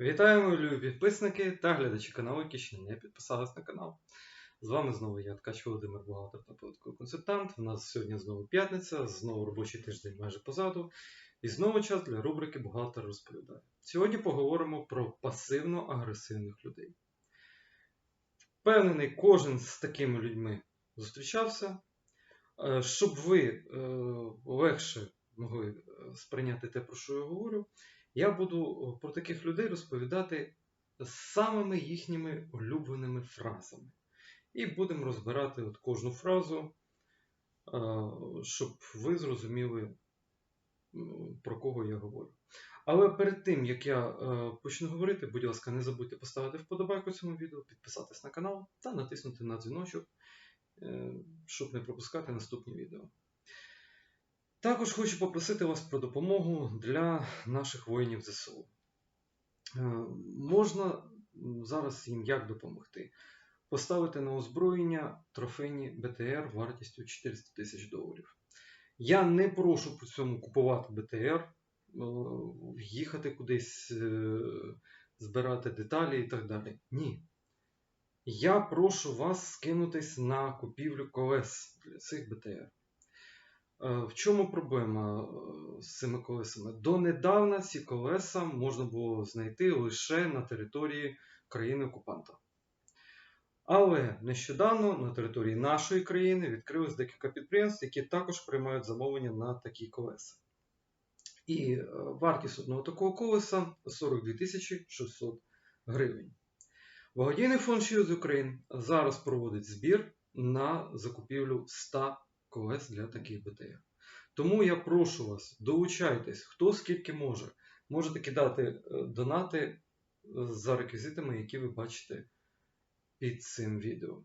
Вітаю, мої любі підписники та глядачі каналу, які ще не підписались на канал. З вами знову я, Ткач Володимир Бухгалтер та податковий консультант. У нас сьогодні знову п'ятниця, знову робочий тиждень майже позаду. І знову час для рубрики Бухгалтер розповідає. Сьогодні поговоримо про пасивно-агресивних людей. Впевнений, кожен з такими людьми зустрічався. Е, Щоб ви е, легше могли е, сприйняти те, про що я говорю, я буду про таких людей розповідати з самими їхніми улюбленими фразами. І будемо розбирати от кожну фразу, е, щоб ви зрозуміли, про кого я говорю. Але перед тим, як я е, почну говорити, будь ласка, не забудьте поставити вподобайку цьому відео, підписатись на канал та натиснути на дзвіночок, е, щоб не пропускати наступні відео. Також хочу попросити вас про допомогу для наших воїнів ЗСУ. Е, Можна зараз їм як допомогти? Поставити на озброєння трофейні БТР вартістю 400 тисяч доларів. Я не прошу при цьому купувати БТР, е, їхати кудись, е, збирати деталі і так далі. Ні. Я прошу вас скинутись на купівлю колес для цих БТР. Е, В чому проблема е, з цими колесами? Донедавна ці колеса можна було знайти лише на території країни-окупанта. Але нещодавно на території нашої країни відкрилось декілька підприємств, які також приймають замовлення на такі колеса. І е, вартість одного такого колеса 42 600 гривень. Благодійний фонд Shield Ukraine зараз проводить збір на закупівлю 100 колес для таких БТР. Тому я прошу вас, долучайтесь, хто скільки може. Можете кидати е, донати е, за реквізитами, які ви бачите під цим відео.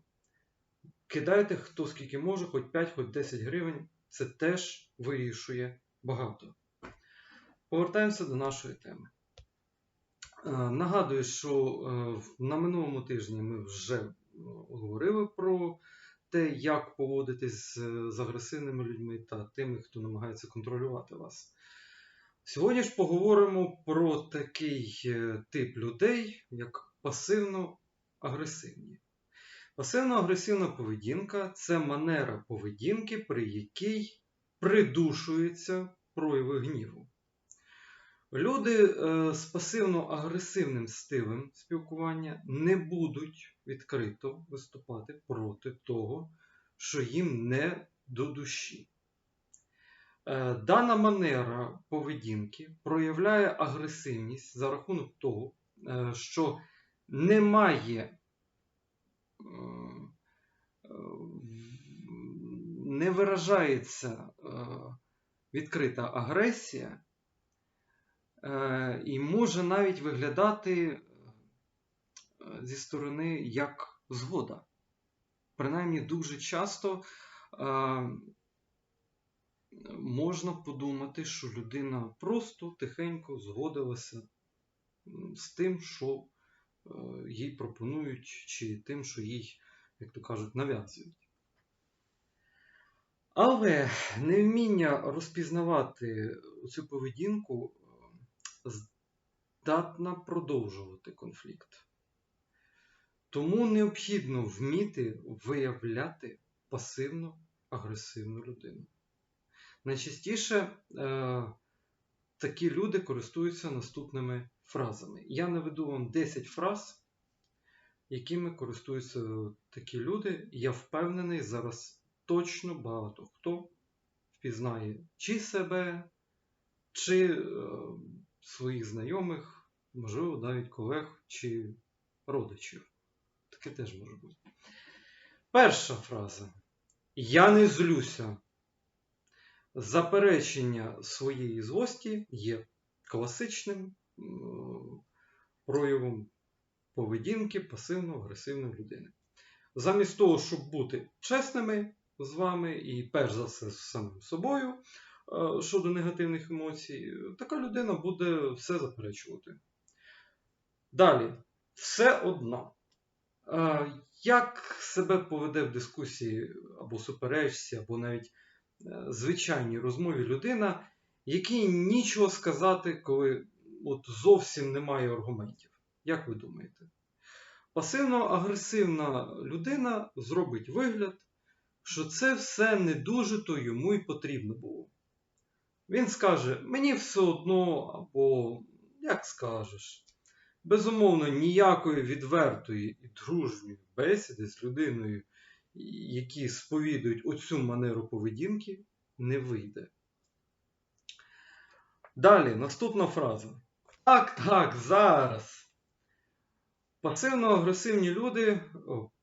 Кидайте хто скільки може, хоч 5, хоч 10 гривень. Це теж вирішує багато. Повертаємося до нашої теми. Е, Нагадую, що на минулому тижні ми вже говорили про те, як поводитись з, агресивними людьми та тими, хто намагається контролювати вас. Сьогодні ж поговоримо про такий е, тип людей, як пасивно-агресивні. Пасивно-агресивна поведінка це манера поведінки, при якій придушуються прояви гніву. Люди е, з пасивно-агресивним стилем спілкування не будуть відкрито виступати проти того, що їм не до душі. Е, Дана манера поведінки проявляє агресивність за рахунок того, е, що немає не виражається відкрита агресія і може навіть виглядати е, зі сторони як згода. Принаймні, дуже часто е, можна подумати, що людина просто тихенько згодилася з тим, що е, їй пропонують, чи тим, що їй, як то кажуть, нав'язують. Але невміння розпізнавати цю поведінку е, здатна продовжувати конфлікт. Тому необхідно вміти виявляти пасивно-агресивну людину. Найчастіше е, такі люди користуються наступними фразами. Я наведу вам 10 фраз, якими користуються такі люди. Я впевнений, зараз точно багато хто впізнає чи себе, чи е, своїх знайомих, можливо, навіть колег чи родичів. Таке теж може бути. Перша фраза. Я не злюся. Заперечення своєї злості є класичним проявом поведінки пасивно-агресивної людини. Замість того, щоб бути чесними з вами і перш за все з самим собою щодо негативних емоцій, така людина буде все заперечувати. Далі, все одно. Е, Як себе поведе в дискусії або суперечці, або навіть е, звичайній розмові людина, якій нічого сказати, коли от зовсім немає аргументів. Як ви думаєте? Пасивно-агресивна людина зробить вигляд, що це все не дуже то йому й потрібно було. Він скаже: мені все одно, або як скажеш. Безумовно, ніякої відвертої і дружньої бесіди з людиною, які сповідують оцю манеру поведінки, не вийде. Далі, наступна фраза. Так, так, зараз. Пасивно-агресивні люди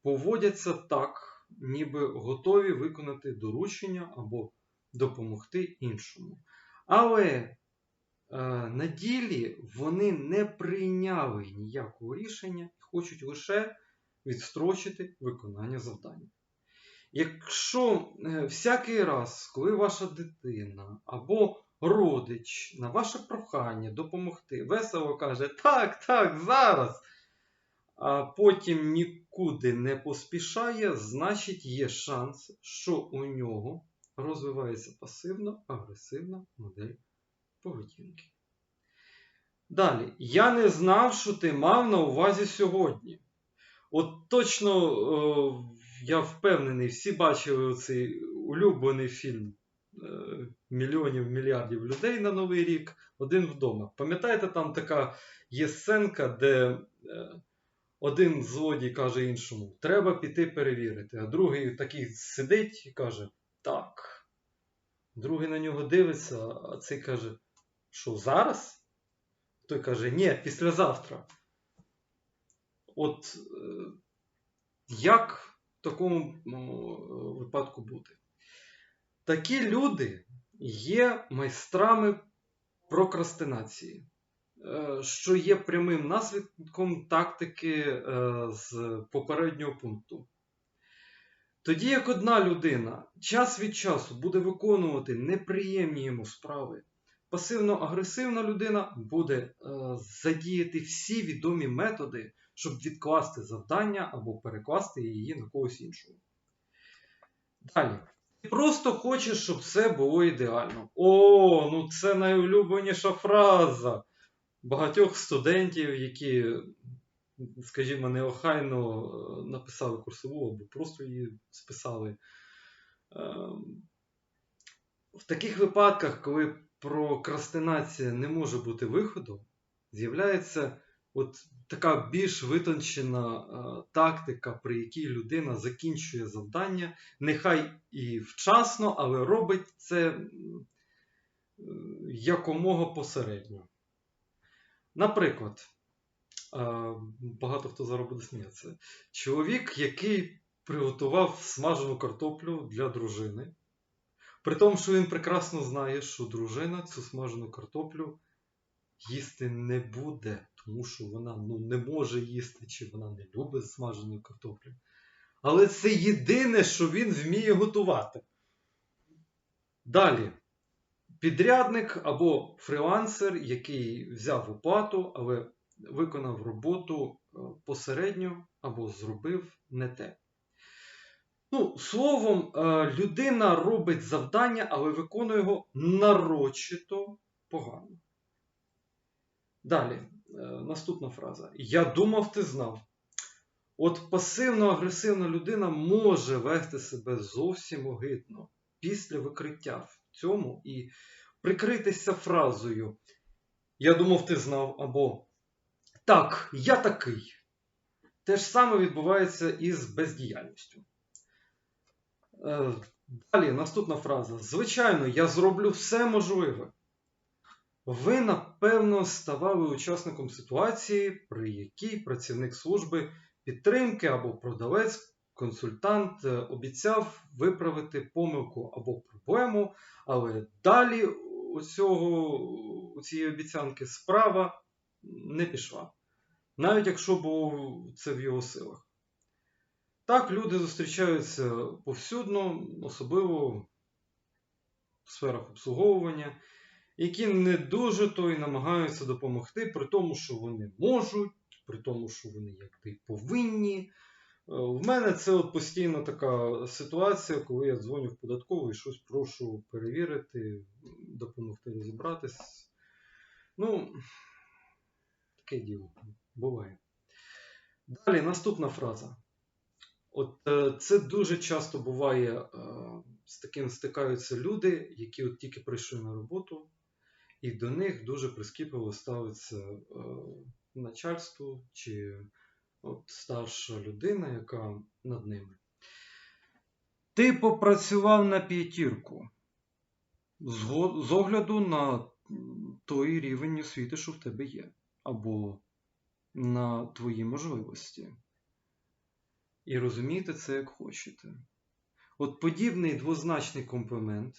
поводяться так, ніби готові виконати доручення або допомогти іншому. Але е, на ділі вони не прийняли ніякого рішення і хочуть лише відстрочити виконання завдання. Якщо е, всякий раз, коли ваша дитина або родич на ваше прохання допомогти весело каже так, так, зараз, а потім нікуди не поспішає, значить є шанс, що у нього розвивається пасивно-агресивна модель поведінки. Далі, я не знав, що ти мав на увазі сьогодні. От точно, о, я впевнений, всі бачили цей улюблений фільм е, мільйонів мільярдів людей на Новий рік один вдома. Пам'ятаєте, там така є сценка, де е, один злодій каже іншому: треба піти перевірити. А другий такий сидить і каже: Так. Другий на нього дивиться, а цей каже: Що зараз? Той каже, ні, післязавтра. От е, як в такому випадку бути? Такі люди є майстрами прокрастинації, е, що є прямим наслідком тактики е, з попереднього пункту. Тоді як одна людина час від часу буде виконувати неприємні йому справи, пасивно-агресивна людина буде е, задіяти всі відомі методи, щоб відкласти завдання або перекласти її на когось іншого. Далі. Ти просто хочеш, щоб все було ідеально. О, ну це найулюбленіша фраза багатьох студентів, які, скажімо, неохайно е, написали курсову або просто її списали. Ем, в таких випадках, коли прокрастинація не може бути виходом, з'являється от така більш витончена е, тактика, при якій людина закінчує завдання, нехай і вчасно, але робить це е, якомога посередньо. Наприклад, багато хто зараз буде сміятися. Чоловік, який приготував смажену картоплю для дружини, при тому, що він прекрасно знає, що дружина цю смажену картоплю їсти не буде, тому що вона ну, не може їсти, чи вона не любить смажену картоплю. Але це єдине, що він вміє готувати. Далі. Підрядник або фрілансер, який взяв оплату, але виконав роботу е, посередньо або зробив не те. Ну, Словом, е, людина робить завдання, але виконує його нарочито погано. Далі, е, наступна фраза. Я думав, ти знав. От пасивно-агресивна людина може вести себе зовсім огидно після викриття в цьому і прикритися фразою Я думав, ти знав, або Так, я такий. Те ж саме відбувається із бездіяльністю. Е, Далі наступна фраза. Звичайно, я зроблю все можливе. Ви, напевно, ставали учасником ситуації, при якій працівник служби підтримки або продавець, консультант е, обіцяв виправити помилку або проблему, але далі у, цього, у цієї обіцянки справа не пішла. Навіть якщо було це в його силах. Так, люди зустрічаються повсюдно, особливо в сферах обслуговування, які не дуже то й намагаються допомогти, при тому, що вони можуть, при тому, що вони й повинні. В мене це от постійно така ситуація, коли я дзвоню в податкову і щось прошу перевірити, допомогти розібратись. Ну, таке діло буває. Далі наступна фраза. От е, це дуже часто буває, е, з таким стикаються люди, які от тільки прийшли на роботу, і до них дуже прискіпливо ставиться е, начальство чи от старша людина, яка над ними. Ти попрацював на п'ятірку з огляду на той рівень освіти, що в тебе є, або на твої можливості. І розумійте це як хочете. От подібний двозначний комплімент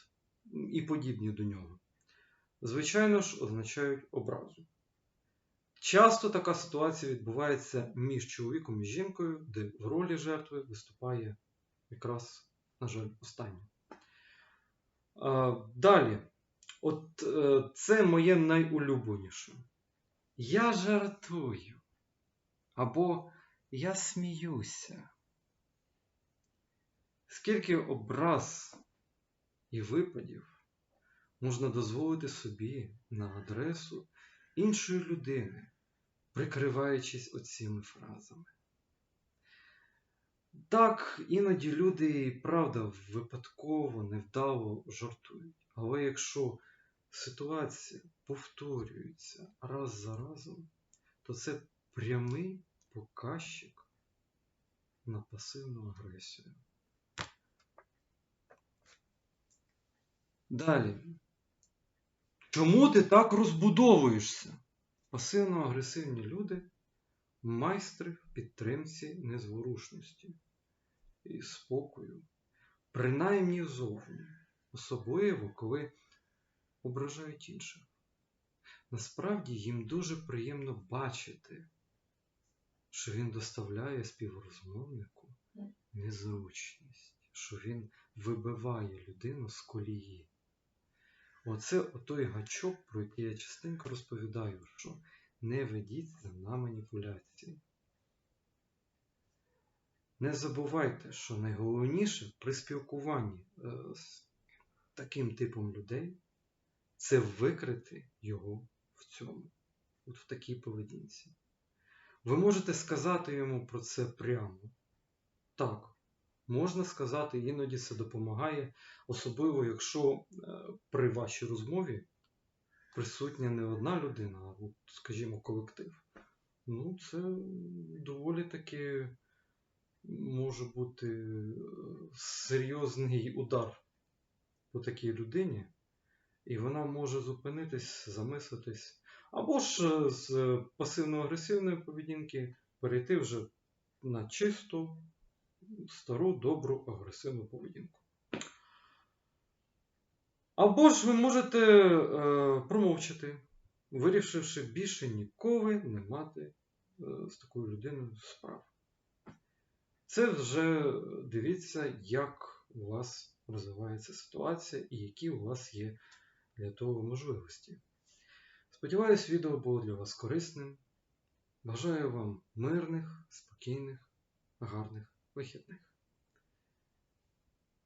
і подібні до нього, звичайно ж, означають образу. Часто така ситуація відбувається між чоловіком і жінкою, де в ролі жертви виступає якраз, на жаль, останнє. Далі, от е, це моє найулюбленіше. Я жартую. Або я сміюся. Скільки образ і випадів можна дозволити собі на адресу іншої людини, прикриваючись оціми фразами. Так, іноді люди правда випадково, невдало жартують. Але якщо ситуація повторюється раз за разом, то це прямий показчик на пасивну агресію. Далі. Чому ти так розбудовуєшся? Пасивно-агресивні люди майстри в підтримці незворушності і спокою, принаймні зовні, особливо коли ображають інших. Насправді їм дуже приємно бачити, що він доставляє співрозмовнику незручність, що він вибиває людину з колії. Оце той гачок, про який я частенько розповідаю, що не ведіться на маніпуляції. Не забувайте, що найголовніше при спілкуванні е, з таким типом людей це викрити його в цьому, от в такій поведінці. Ви можете сказати йому про це прямо. Так, можна сказати, іноді це допомагає, особливо якщо е, при вашій розмові присутня не одна людина, а, от, скажімо, колектив. Ну, це доволі таки може бути е, серйозний удар по такій людині, і вона може зупинитись, замислитись, або ж е, з пасивно-агресивної поведінки перейти вже на чисту, стару, добру, агресивну поведінку. Або ж ви можете е, промовчати, вирішивши більше ніколи не мати е, з такою людиною справ. Це вже дивіться, як у вас розвивається ситуація і які у вас є для того можливості. Сподіваюсь, відео було для вас корисним. Бажаю вам мирних, спокійних, гарних вихідних.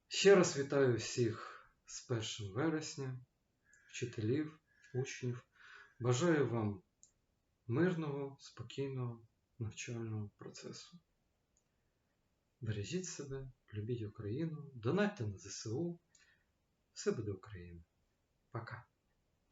Ще раз вітаю всіх з 1 вересня, вчителів, учнів. Бажаю вам мирного, спокійного навчального процесу. Бережіть себе, любіть Україну, донатьте на ЗСУ. Все буде Україна. Пока.